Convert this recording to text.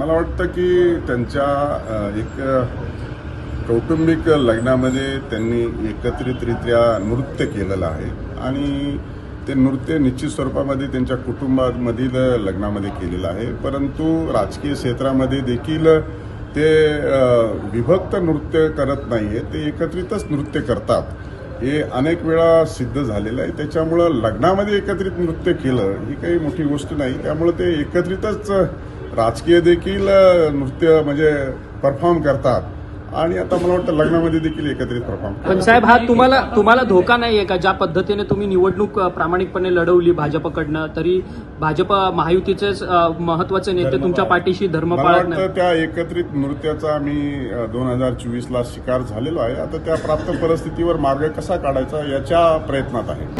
मला वाटतं की त्यांच्या एक कौटुंबिक लग्नामध्ये त्यांनी एकत्रितरित्या नृत्य केलेलं आहे. आणि ते नृत्य निश्चित स्वरूपामध्ये त्यांच्या कुटुंबामधील लग्नामध्ये केलेलं आहे. परंतु राजकीय क्षेत्रामध्ये देखील ते विभक्त नृत्य करत नाही आहे ते एकत्रितच नृत्य करतात. हे अनेक वेळा सिद्ध झालेलं आहे. त्याच्यामुळं लग्नामध्ये एकत्रित नृत्य केलं ही काही मोठी गोष्ट नाही. त्यामुळं ते एकत्रितच राजकीय देखील नृत्य म्हणजे परफॉर्म करतात. आणि आता मला वाटतं लग्नामध्ये देखील एकत्रित परफॉर्म पण साहेब हा तुम्हाला तुम्हाला धोका नाहीये का? ज्या पद्धतीने तुम्ही निवडणूक प्रामाणिकपणे लढवली भाजपकडनं तरी भाजप महायुतीचे महत्त्वाचे नेते तुमच्या पाठीशी धर्म मला पाळत नाही वाटतं त्या एकत्रित नृत्याचा आम्ही दोन हजार चोवीसला शिकार झालेलो आहे. आता त्या प्राप्त परिस्थितीवर मार्ग कसा काढायचा याच्या प्रयत्नात आहे.